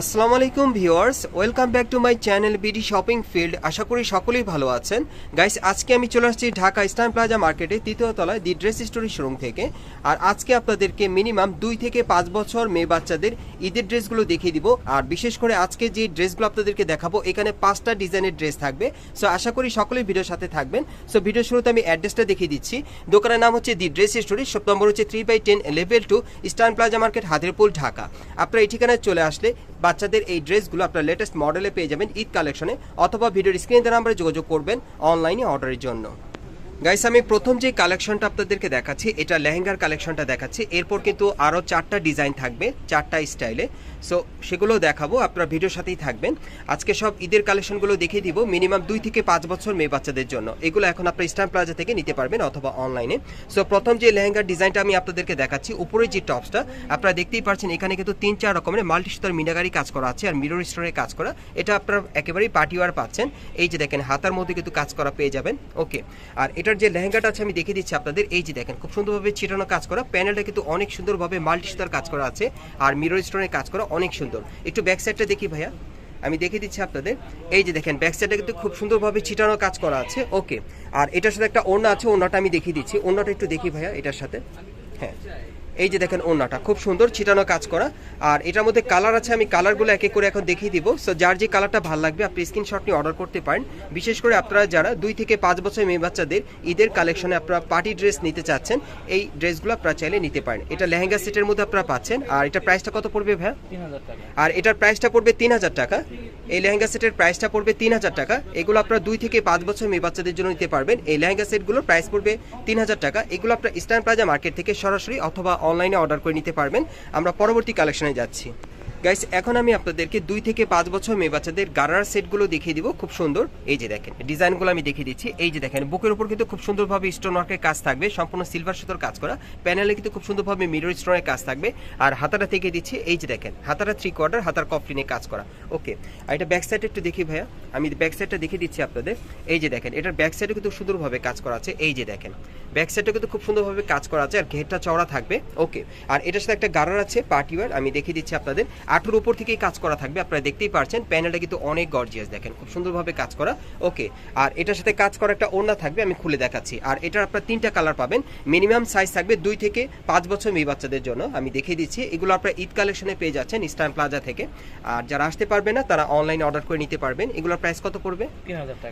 আসসালামু আলাইকুম viewers, welcome back to my channel BD shopping field. আশা করি সকলেই ভালো আছেন। গাইস, আজকে আমি চলে আসছি ঢাকা ইস্টার্ন প্লাজা মার্কেটে, তৃতীয় তলায় দি ড্রেস স্টোরি শোরুম থেকে। আর আজকে আপনাদেরকে মিনিমাম দুই থেকে পাঁচ বছর মেয়ে বাচ্চাদের ঈদের ড্রেসগুলো দেখিয়ে দিব। আর বিশেষ করে আজকে যে ড্রেসগুলো আপনাদেরকে দেখাবো, এখানে পাঁচটা ডিজাইনের ড্রেস থাকবে। সো আশা করি সকলেই ভিডিওর সাথে থাকবেন। সো ভিডিও শুরুতে আমি অ্যাড্রেসটা দেখিয়ে দিচ্ছি। দোকানের নাম হচ্ছে the dress story, shop number হচ্ছে three by ten level two Eastern Plaza market Hatirpool, Dhaka. আপনারা এই ঠিকানায় চলে আসলে বাচ্চাদের এই ড্রেসগুলো আপনার লেটেস্ট মডেলে পেয়ে যাবেন ঈদ কালেকশনে অথবা ভিডিওর স্ক্রিনে নাম্বারে যোগাযোগ করবেন অনলাইনে অর্ডারের জন্য। গাইস আমি প্রথম যে কালেকশনটা আপনাদেরকে দেখাচ্ছি, এটা লেহেঙ্গার কালেকশনটা দেখাচ্ছি। এরপর কিন্তু আরও চারটা ডিজাইন থাকবে, চারটা স্টাইলে সো সেগুলো দেখাবো, আপনারা ভিডিওর সাথেই থাকবেন। আজকে সব ঈদের কালেকশনগুলো দেখিয়ে দিব মিনিমাম দুই থেকে পাঁচ বছর মেয়ে বাচ্চাদের জন্য। এগুলো এখন আপনার স্ট্যাম্প প্লাজা থেকে নিতে পারবেন অথবা অনলাইনে সো প্রথম যে লেহেঙ্গার ডিজাইনটা আমি আপনাদেরকে দেখাচ্ছি উপরে যে টপসটা আপনারা দেখতেই পাচ্ছেন, এখানে কিন্তু তিন চার রকমের মাল্টি সুতার মিনাগারি কাজ করা আছে আর মিরর স্টোনের কাজ করা। এটা আপনারা একেবারেই পার্টিওয়ার পাচ্ছেন। এই যে দেখেন, হাতার মধ্যে কিন্তু কাজ করা পেয়ে যাবেন। ওকে আর এটার যে লেহেঙ্গাটা আছে, আমি দেখিয়ে দিচ্ছি আপনাদের। এই যে দেখেন, খুব সুন্দরভাবে ছিটানো কাজ করা। প্যানেলটা কিন্তু অনেক সুন্দরভাবে মাল্টি সুতার কাজ করা আছে আর মিরর স্টোনের কাজ করা অনেক সুন্দর। একটু ব্যাক সাইডটা দেখি ভাইয়া। আমি দেখিয়ে দিচ্ছি আপনাদের। এই যে দেখেন, ব্যাক সাইডটা কিন্তু খুব সুন্দরভাবে ছিটানো কাজ করা আছে। ওকে, আর এটার সাথে একটা ওড়না আছে, ওড়নাটা আমি দেখিয়ে দিচ্ছি। ওড়নাটা একটু দেখি ভাইয়া, এটার সাথে। হ্যাঁ। এই যে দেখেন ওড়নাটা, খুব সুন্দর ছিটানো কাজ করা। আর এটার মধ্যে কালার আছে, আমি কালারগুলো এক এক করে এখন দেখিয়ে দিব। সো যার যে কালারটা ভালো লাগবে, আপনি স্ক্রিনশট নিয়ে অর্ডার করতে পারেন। বিশেষ করে আপনারা যারা দুই থেকে পাঁচ বছর মেয়ে বাচ্চাদের ঈদের কালেকশনে আপনারা পার্টি ড্রেস নিতে চাচ্ছেন, এই ড্রেসগুলো আপনারা চাইলে নিতে পারেন। এটা লেহেঙ্গা সেটের মধ্যে আপনারা পাচ্ছেন। আর এটা প্রাইসটা কত পড়বে টাকা আর এটার প্রাইসটা পড়বে তিন হাজার টাকা। এই লেহেঙ্গা সেটের প্রাইসটা পড়বে তিন হাজার টাকা। এগুলো আপনারা দুই থেকে পাঁচ বছর মেয়ে বাচ্চাদের জন্য নিতে পারবেন। এই লেহেঙ্গা সেটগুলোর প্রাইস পড়বে তিন হাজার টাকা। এগুলো আপনার ইস্টার্ন প্লাজা মার্কেট থেকে সরাসরি অথবা অনলাইনে অর্ডার করে নিতে পারবেন। আমরা পরবর্তী কালেকশনে যাচ্ছি। গাইস এখন আমি আপনাদেরকে দুই থেকে পাঁচ বছর মেয়ে বাচ্চাদের গারার সেটগুলো দেখিয়ে দিব, খুব সুন্দর। এই যে দেখেন, ডিজাইনগুলো আমি দেখিয়ে দিচ্ছি। এই যে দেখেন, বুকের উপর কিন্তু খুব সুন্দরভাবে স্টোন ওয়ার্কের কাজ থাকবে, সম্পূর্ণ সিলভার সুতোর কাজ করা। প্যানেলে কিন্তু খুব সুন্দরভাবে মিরর স্টোনের কাজ থাকবে। আর হাতাটা থেকে দিচ্ছি, এই যে দেখেন, হাতাটা থ্রি কোয়ার্টার হাতার কফলিনে কাজ করা। ওকে আর এটা ব্যাক সাইড একটু দেখি ভাইয়া। আমি ব্যাক সাইডটা দেখিয়ে দিচ্ছি আপনাদের। এই যে দেখেন, এটার ব্যাক সাইডে কিন্তু সুন্দরভাবে কাজ করা আছে। এই যে দেখেন ব্যাক সাইডে কিন্তু খুব সুন্দরভাবে কাজ করা আছে, আর ঘেরটা চওড়া থাকবে। ওকে আর এটার সাথে একটা গারার আছে পার্টিওয়ার আমি দেখিয়ে দিচ্ছি আপনাদের। আঠুর উপর থেকেই কাজ করা থাকবে। আপনারা দেখতেই পারছেন প্যানেলটা কিন্তু অনেক গর্জিয়াস দেখেন খুব সুন্দরভাবে কাজ করা। ওকে আর এটার সাথে কাজ করা একটা ওড়না থাকবে আমি খুলে দেখাচ্ছি। আর এটার আপনার তিনটা কালার পাবেন মিনিমাম সাইজ থাকবে দুই থেকে পাঁচ বছর মেয়ে বাচ্চাদের জন্য আমি দেখিয়ে দিচ্ছি। এগুলো আপনারা ঈদ কালেকশনে পেয়ে যাচ্ছেন ইস্টার্ন প্লাজা থেকে। আর যারা আসতে পারবে না তারা অনলাইনে অর্ডার করে নিতে পারবেন। এগুলোর প্রাইস কত পড়বে?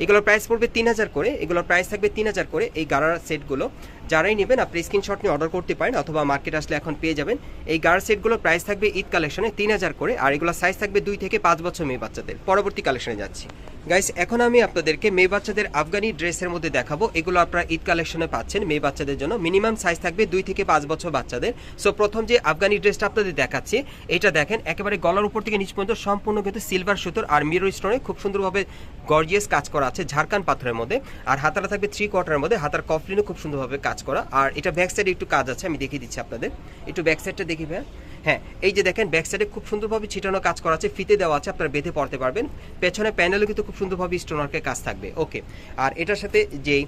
এগুলোর প্রাইস পড়বে তিন হাজার করে এগুলোর প্রাইস থাকবে তিন হাজার করে এই গারার সেটগুলো যারাই নেবেন, আপনি স্ক্রিনশট নিয়ে অর্ডার করতে পারেন অথবা মার্কেট আসলে এখন পেয়ে যাবেন। এই গার্ড সেটগুলোর প্রাইস থাকবে ঈদ কালেকশনে তিন হাজার করে, আর এগুলো সাইজ থাকবে দুই থেকে পাঁচ বছর মেয়ে বাচ্চাদের। পরবর্তী কালেকশনে যাচ্ছি। গাইস এখন আমি আপনাদেরকে মেয়ে বাচ্চাদের আফগানি ড্রেসের মধ্যে দেখাবো। এগুলো আপনারা ঈদ কালেকশনে পাচ্ছেন মেয়ে বাচ্চাদের জন্য। মিনিমাম সাইজ থাকবে দুই থেকে পাঁচ বছর বাচ্চাদের। সো প্রথম যে আফগানি ড্রেসটা আপনাদের দেখাচ্ছি, এটা দেখেন, একেবারে গলার উপর থেকে নিচ পর্যন্ত সম্পূর্ণ কিন্তু সিলভার সুতোর আর মিরো স্টোনে খুব সুন্দরভাবে গর্জিয়াস কাজ করা আছে ঝাড়খান পাথরের মধ্যে। আর হাতাটা থাকবে থ্রি কোয়ার্টারের মধ্যে, হাতার কফলিনও খুব সুন্দরভাবে কাজ করা। আর এটা ব্যাক সাইডে একটু কাজ আছে, আমি দেখিয়ে দিচ্ছি আপনাদের। একটু ব্যাক সাইডটা দেখি ভাইয়া। হ্যাঁ এই যে দেখেন ব্যাক সাইডে খুব সুন্দরভাবে ছিটানো কাজ করা আছে, ফিতে দেওয়া আছে, আপনারা বেঁধে পড়তে পারবেন। পেছনে প্যানেলও কিন্তু খুব সুন্দরভাবে স্টোনার্কের কাজ থাকবে। ওকে আর এটার সাথে যেই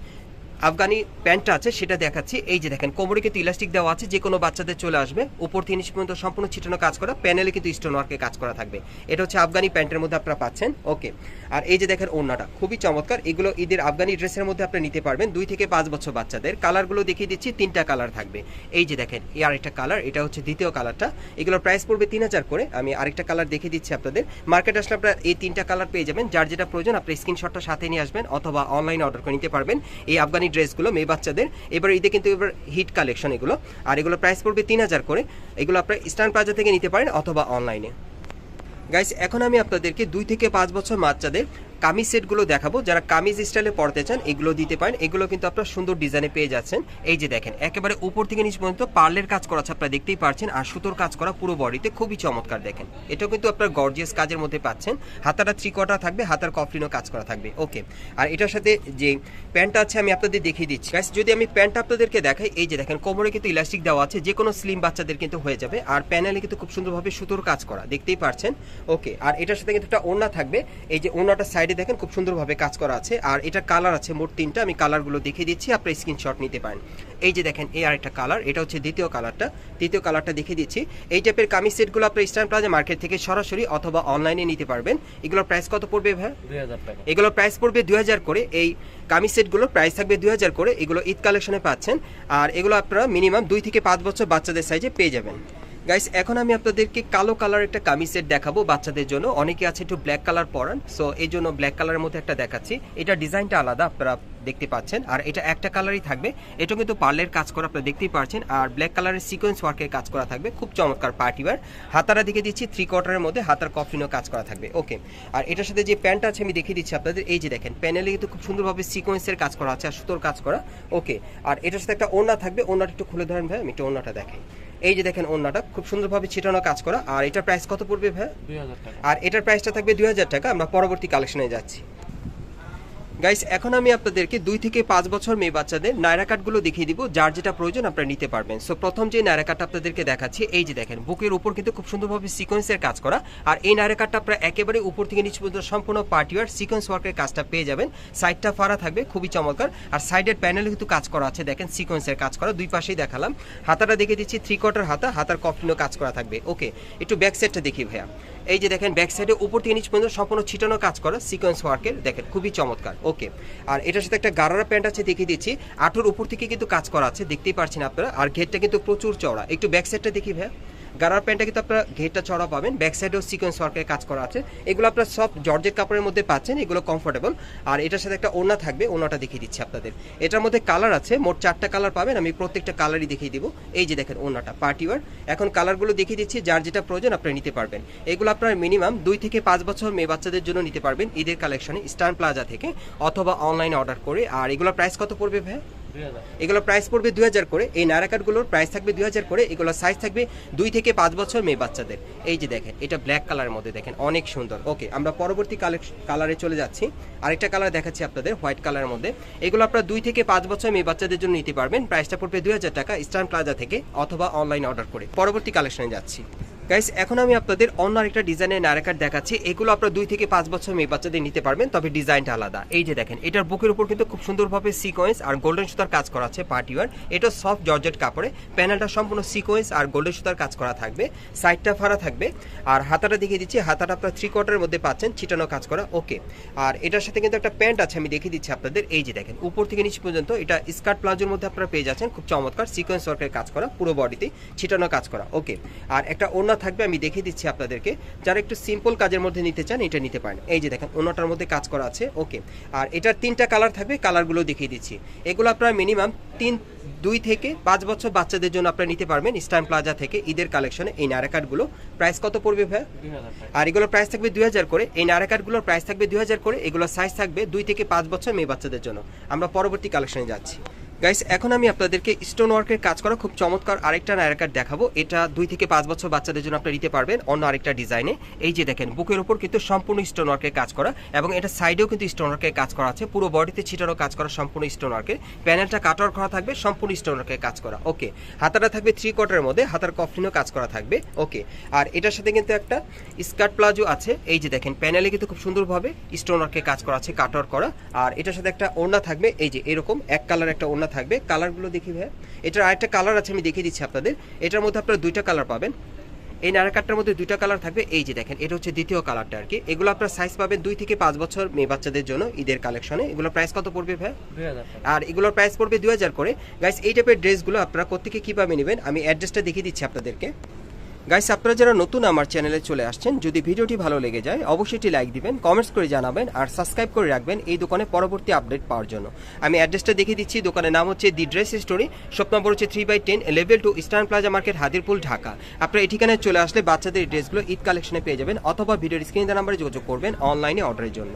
আফগানি প্যান্টটা আছে, সেটা দেখাচ্ছি। এই যে দেখেন, কোমরে কিন্তু ইলাস্টিক দেওয়া আছে, যে কোনো বাচ্চাদের চলে আসবে। উপর থেকে পর্যন্ত সম্পূর্ণ ছিটানো কাজ করা, প্যানেলে কিন্তু স্টোন ওয়ার্কে কাজ করা থাকবে। এটা হচ্ছে আফগানি প্যান্টের মধ্যে আপনারা পাচ্ছেন। ওকে। আর এই যে দেখেন ওড়নাটা, খুবই চমৎকার। এগুলো ঈদের আফগানি ড্রেসের মধ্যে আপনি নিতে পারবেন, দুই থেকে পাঁচ বছর বাচ্চাদের। কালারগুলো দেখিয়ে দিচ্ছি, তিনটা কালার থাকবে। এই যে দেখেন, এই আরেকটা কালার, এটা হচ্ছে দ্বিতীয় কালারটা। এগুলোর প্রাইস পড়বে তিন হাজার করে। আমি আরেকটা কালার দেখিয়ে দিচ্ছি আপনাদের। মার্কেট আসলে আপনারা এই তিনটা কালার পেয়ে যাবেন। যার যেটা প্রয়োজন, আপনি স্ক্রিনশটটা সাথে নিয়ে আসবেন, অথবা অনলাইনে অর্ডার করে নিতে পারবেন। এই আফগানি ড্রেসগুলো মেয়ে বাচ্চাদের। এবার ঈদে কিন্তু এবার হিট কালেকশন এগুলো। আর এগুলো প্রাইস পড়বে তিন হাজার করে। এগুলো আপনার স্টান প্লাজা থেকে নিতে পারেন অথবা অনলাইনে গাইস এখন আমি আপনাদেরকে দুই থেকে পাঁচ বছর বাচ্চাদের কামিজ সেটগুলো দেখাবো। যারা কামিজ স্টাইলে পড়তে চান, এগুলো দিতে পারেন। এগুলো কিন্তু আপনার সুন্দর ডিজাইনে পেয়ে যাচ্ছেন। এই যে দেখেন, একেবারে উপর থেকে নিচ পর্যন্ত পার্লের কাজ করা আপনারা দেখতেই পারছেন। আর সুতোর কাজ করা পুরো বডিতে খুবই চমৎকার দেখেন। এটাও কিন্তু আপনার গর্জিয়াস কাজের মধ্যে পাচ্ছেন। হাতাটা থ্রি কোয়ার্টার থাকবে, হাতার কফলিনও কাজ করা থাকবে। ওকে আর এটার সাথে যে প্যান্টটা আছে, আমি আপনাদের দেখিয়ে দিচ্ছি। যদি আমি প্যান্টটা আপনাদেরকে দেখাই, এই যে দেখেন, কোমরে কিন্তু ইলাস্টিক দেওয়া আছে। যে কোনো স্লিম বাচ্চাদের কিন্তু হয়ে যাবে। আর প্যানেলে কিন্তু খুব সুন্দরভাবে সুতোর কাজ করা, দেখতেই পারছেন। ওকে আর এটার সাথে কিন্তু একটা ওড়না থাকবে। এই যে ওড়নাটা সাইডে সাইডে দেখেন খুব সুন্দরভাবে কাজ করা আছে। আর এটা কালার আছে মোট তিনটা। আমি কালারগুলো দেখিয়ে দিচ্ছি আপনার স্ক্রিনশট নিতে পারেন। এই যে দেখেন এই আরেকটা কালার এটা হচ্ছে দ্বিতীয় কালারটা তৃতীয় কালারটা দেখিয়ে দিচ্ছি। এই টাইপের কামিজ সেটগুলো আপনার স্ট্যান্ড প্লাজা মার্কেট থেকে সরাসরি অথবা অনলাইনে নিতে পারবেন। এগুলোর প্রাইস কত পড়বে ভাই? দুই হাজার টাকা। এগুলোর প্রাইস পড়বে দুই হাজার করে। এই কামিজ সেটগুলোর প্রাইস থাকবে দুই হাজার করে। এগুলো ঈদ কালেকশনে পাচ্ছেন। আর এগুলো আপনারা মিনিমাম দুই থেকে পাঁচ বছর বাচ্চাদের সাইজে পেয়ে যাবেন। গাইস এখন আমি আপনাদেরকে কালো কালার একটা কামিজ সেট দেখাবো বাচ্চাদের জন্য। অনেকে আছে একটু ব্ল্যাক কালার পরান সো এই জন্য ব্ল্যাক কালারের মধ্যে একটা দেখাচ্ছি। এটা ডিজাইনটা আলাদা, আপনারা দেখতে পাচ্ছেন। আর এটা একটা কালারই থাকবে। এটা কিন্তু পার্লের কাজ করা, আপনারা দেখতেই পাচ্ছেন আর ব্ল্যাক কালারের সিকোয়েন্স ওয়ার্কের কাজ করা থাকবে। খুব চমৎকার পার্টিওয়ার হাতারা দিকে দিচ্ছি থ্রি কোয়ার্টারের মধ্যে হাতার কফিনও কাজ করা থাকবে। ওকে আর এটার সাথে যে প্যান্ট আছে, আমি দেখিয়ে দিচ্ছি আপনাদের। এই যে দেখেন প্যানেলে কিন্তু খুব সুন্দরভাবে সিকোয়েন্সের কাজ করা আছে আর সুতোর কাজ করা। ওকে আর এটার সাথে একটা ওড়না থাকবে। ওড়নাটা একটু খুলে ধরেন ভাই, আমি একটু ওড়নাটা দেখাই। এই যে দেখেন ওড়নাটা খুব সুন্দরভাবে ছিটানো কাজ করা। আর এটার প্রাইস কত পড়বে ভাই? দুই হাজার টাকা। আর এটার প্রাইসটা থাকবে দুই হাজার টাকা আমরা পরবর্তী কালেকশনে যাচ্ছি। গাইস এখন আমি আপনাদেরকে দুই থেকে পাঁচ বছর মেয়ে বাচ্চাদের নায়রা কাটগুলো দেখিয়ে দিব, যার যেটা প্রয়োজন আপনারা নিতে পারবেন। সো প্রথম যে নায়রা কাটটা আপনাদেরকে দেখাচ্ছি, এই যে দেখেন, বুকের উপর কিন্তু খুব সুন্দরভাবে সিকোয়েন্সের কাজ করা। আর এই নায়রা কাটটা আপনারা একেবারে উপর থেকে নিচ পর্যন্ত সম্পূর্ণ পার্টিওয়ার সিকোয়েন্স ওয়ার্কের কাজটা পেয়ে যাবেন। সাইডটা ফাড়া থাকবে, খুবই চমৎকার। আর সাইডের প্যানেলে কিন্তু কাজ করা আছে, দেখেন সিকোয়েন্সের কাজ করা। দুই পাশেই দেখালাম। হাতাটা দেখে দিচ্ছি থ্রি কোয়ার্টার হাতা, হাতার কফলিনও কাজ করা থাকবে। ওকে একটু ব্যাক সাইডটা দেখি ভাইয়া। এই যে দেখেন ব্যাক সাইডে উপর থেকে নিচ পর্যন্ত সম্পূর্ণ ছিটানো কাজ করা সিকোয়েন্স ওয়ার্কের দেখেন, খুবই চমৎকার। ওকে আর এটার সাথে একটা গারারা প্যান্ট আছে, দেখিয়ে দিচ্ছি। আঠুর উপর থেকে কিন্তু কাজ করা আছে, দেখতেই পারছেন আপনারা। আর ঘেরটা কিন্তু প্রচুর চওড়া। একটু ব্যাক সাইডটা দেখি ভাই গারার প্যান্টটা কিন্তু আপনারা ঘেরটা চড়া পাবেন ব্যাক সাইডেও সিকোয়েন্স ওয়ার্কের কাজ করা আছে। এগুলো আপনারা সব জর্জের কাপড়ের মধ্যে পাচ্ছেন, এগুলো কমফোর্টেবল আর এটার সাথে একটা ওনা থাকবে ওনাটা দেখিয়ে দিচ্ছি আপনাদের। এটার মধ্যে কালার আছে, মোট চারটা কালার পাবেন, আমি প্রত্যেকটা কালারই দেখিয়ে দিব। এই যে দেখেন ওনাটা পার্টি ওয়ার এখন কালারগুলো দেখিয়ে দিচ্ছি, যার যেটা প্রয়োজন আপনারা নিতে পারবেন। এগুলো আপনার মিনিমাম দুই থেকে পাঁচ বছর মেয়ে বাচ্চাদের জন্য নিতে পারবেন ঈদের কালেকশনে স্টার প্লাজা থেকে, অথবা অনলাইনে অর্ডার করে। আর এগুলোর প্রাইস কত পড়বে ভাই এগুলো প্রাইস পড়বে দুই হাজার করে। এই নায়রা কার্ডগুলোর প্রাইস থাকবে দুই হাজার করে। এগুলো সাইজ থাকবে দুই থেকে পাঁচ বছর মেয়ে বাচ্চাদের। এই যে দেখেন, এটা ব্ল্যাক কালারের মধ্যে দেখেন, অনেক সুন্দর। ওকে আমরা পরবর্তী কালারে চলে যাচ্ছি। আরেকটা কালার দেখাচ্ছি আপনাদের হোয়াইট কালারের মধ্যে। এগুলো আপনারা দুই থেকে পাঁচ বছর মেয়ে বাচ্চাদের জন্য নিতে পারবেন। প্রাইসটা পড়বে দুই হাজার টাকা স্টার প্লাজা থেকে অথবা অনলাইন অর্ডার করে। পরবর্তী কালেকশনে যাচ্ছি। গাইস এখন আমি আপনাদের অন্য আরেকটা ডিজাইনের নারাকার দেখাচ্ছি। এগুলো আপনারা দুই থেকে পাঁচ বছর মেয়ে বাচ্চাদের নিতে পারবেন, তবে ডিজাইনটা আলাদা। এই যে দেখেন, এটার বুকের উপর কিন্তু খুব সুন্দরভাবে সিকোয়েন্স আর গোল্ডেন সুতার কাজ করা আছে পার্টিওয়ার এটা সফট জর্জেট কাপড়ে। প্যানেলটা সম্পূর্ণ সিকোয়েন্স আর গোল্ডেন সুতার কাজ করা থাকবে। সাইডটা ফাড়া থাকবে। আর হাতাটা দেখিয়ে দিচ্ছি, হাতাটা আপনার থ্রি কোয়ার্টারের মধ্যে পাচ্ছেন, ছিটানো কাজ করা ওকে আর এটার সাথে কিন্তু একটা প্যান্ট আছে, আমি দেখিয়ে দিচ্ছি আপনাদের। এই যে দেখেন, উপর থেকে নিচ পর্যন্ত এটা স্কার্ট প্লাজোর মধ্যে আপনারা পেয়ে যাচ্ছেন। খুব চমৎকার সিকোয়েন্স ওয়ার্কের কাজ করা, পুরো বডিতে ছিটানো কাজ করা ওকে আর একটা ওড়না থাকবে আমি দেখিয়ে দিচ্ছি আপনাদেরকে। যারা একটু সিম্পল কাজের মধ্যে নিতে চান এটা নিতে পারেন। এই যে দেখেন ওনাটার মধ্যে কাজ করা আছে ওকে। আর এটার তিনটা কালার থাকবে কালারগুলো দেখিয়ে দিচ্ছি। এগুলো আপনারা মিনিমাম তিন দুই থেকে পাঁচ বছর বাচ্চাদের জন্য আপনারা নিতে পারবেন স্টাইম প্লাজা থেকে ঈদের কালেকশনে এই নারা কার্ডগুলো প্রাইস কত পড়বে ভাই আর এগুলোর প্রাইস থাকবে দুই হাজার করে। এই নারা কার্ডগুলোর প্রাইস থাকবে দুই হাজার করে। এগুলোর সাইজ থাকবে দুই থেকে পাঁচ বছর মেয়ে বাচ্চাদের জন্য। আমরা পরবর্তী কালেকশনে যাচ্ছি। গাইস এখন আমি আপনাদেরকে স্টোন ওয়ার্কের কাজ করা খুব চমৎকার আরেকটা নায়রা দেখাবো। এটা দুই থেকে পাঁচ বছর বাচ্চাদের জন্য আপনারা নিতে পারবেন অন্য আরেকটা ডিজাইনে এই যে দেখেন, বুকের উপর কিন্তু সম্পূর্ণ স্টোন ওয়ার্কের কাজ করা এবং এটা সাইডেও কিন্তু স্টোন ওয়ার্কের কাজ করা আছে। পুরো বডিতে ছিটানো কাজ করা সম্পূর্ণ স্টোন ওয়ার্কের প্যানেলটা কাটার করা থাকবে, সম্পূর্ণ স্টোন ওয়ার্কের কাজ করা। ওকে হাতাটা থাকবে থ্রি কোয়ার্টারের মধ্যে, হাতার কফলিনও কাজ করা থাকবে। ওকে আর এটার সাথে কিন্তু একটা স্কার্ট প্লাজো আছে। এই যে দেখেন প্যানেলে কিন্তু খুব সুন্দরভাবে স্টোন ওয়ার্কের কাজ করা আছে কাটার করা। আর এটার সাথে একটা ওড়না থাকবে। এই যে এরকম, এক কালার একটা ওড়না থাকবে কালারগুলো দেখি ভাই এটার আরেকটা কালার আছে আমি দেখিয়ে দিচ্ছি আপনাদের। এটার মধ্যে আপনারা দুইটা কালার পাবেন। এই নারাকারটার মধ্যে দুইটা কালার থাকবে এই যে দেখেন এটা হচ্ছে দ্বিতীয় কালারটা আর কি। এগুলো আপনার সাইজ পাবেন দুই থেকে পাঁচ বছর মেয়ে বাচ্চাদের জন্য ঈদের কালেকশনে এগুলো প্রাইস কত পড়বে ভাই আর এগুলোর প্রাইস পড়বে দুই হাজার করে। গাইস এই টাইপের ড্রেসগুলো আপনারা কোথেকে কীভাবে নেবেন? আমি অ্যাড্রেসটা দেখিয়ে দিচ্ছি আপনাদেরকে। গাইস আপনারা যারা নতুন আমার চ্যানেলে চলে আসছেন, যদি ভিডিওটি ভালো লেগে যায়, অবশ্যই একটি লাইক দিবেন কমেন্টস করে জানাবেন, আর সাবস্ক্রাইব করে রাখবেন এই দোকানে পরবর্তী আপডেট পাওয়ার জন্য। আমি অ্যাড্রেসটা দেখিয়ে দিচ্ছি, দোকানের নাম হচ্ছে the dress story shop number হচ্ছে three by ten level two Eastern Plaza market Hatirpool, Dhaka. আপনারা এই ঠিকানায় চলে আসলে বাচ্চাদের ড্রেসগুলো ঈদ কালেকশনে পেয়ে যাবেন, অথবা ভিডিওর স্ক্রিন নাম্বারে যোগাযোগ করবেন অনলাইনে অর্ডারের জন্য।